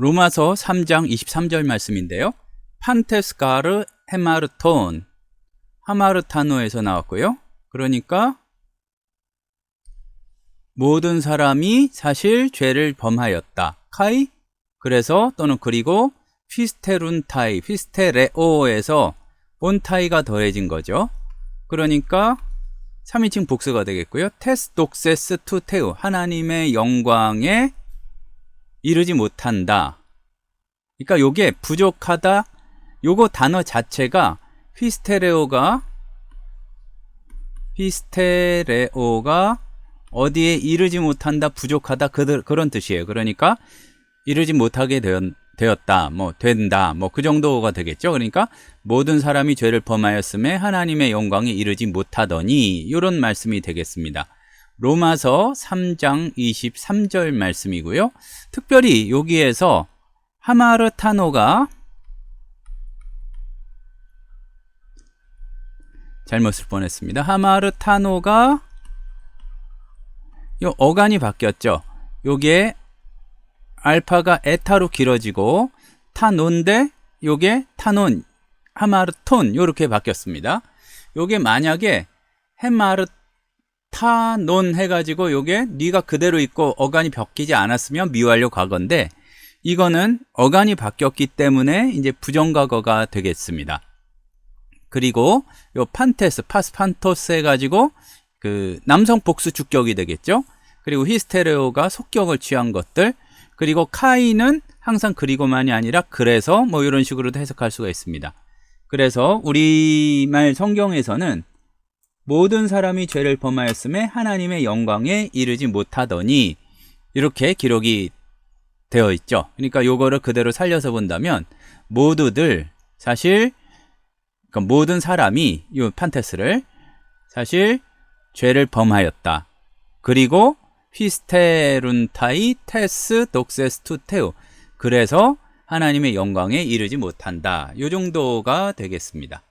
로마서 3장 23절 말씀인데요. 판테스카르 헤마르톤 하마르타노에서 나왔고요. 그러니까 모든 사람이 사실 죄를 범하였다. 카이 그래서 또는 그리고 피스테룬타이 피스테레오에서 온타이가 더해진 거죠. 그러니까 3인칭 복수가 되겠고요. 테스독세스 투테우 하나님의 영광에 이르지 못한다. 그러니까 요게 부족하다. 요거 단어 자체가 피스테레오가 피스테레오가 어디에 이르지 못한다, 부족하다 그, 그런 뜻이에요. 그러니까 이르지 못하게 되었, 되었 다, 뭐 된다, 뭐 그 정도가 되겠죠. 그러니까 모든 사람이 죄를 범하였음에 하나님의 영광에 이르지 못하더니 이런 말씀이 되겠습니다. 로마서 3장 23절 말씀이고요. 특별히 여기에서 하마르타노가 잘못 쓸 뻔했습니다. 하마르타노가 요 어간이 바뀌었죠. 요게 알파가 에타로 길어지고 타논데 요게 타논 하마르톤 요렇게 바뀌었습니다. 요게 만약에 헤마르 타논 해가지고 요게 니가 그대로 있고 어간이 바뀌지 않았으면 미완료 과거인데 이거는 어간이 바뀌었기 때문에 이제 부정과거가 되겠습니다. 그리고 요 판테스 파스판토스 해가지고 그 남성 복수 주격이 되겠죠. 그리고 히스테레오가 속격을 취한 것들. 그리고 카이는 항상 그리고만이 아니라 그래서 뭐 이런 식으로도 해석할 수가 있습니다. 그래서 우리말 성경에서는 모든 사람이 죄를 범하였음에 하나님의 영광에 이르지 못하더니 이렇게 기록이 되어 있죠. 그러니까 요거를 그대로 살려서 본다면 모두들 사실 그러니까 모든 사람이 이 판테스를 사실 죄를 범하였다. 그리고 피스테룬타이 테스 독세스 투테우 그래서 하나님의 영광에 이르지 못한다. 요 정도가 되겠습니다.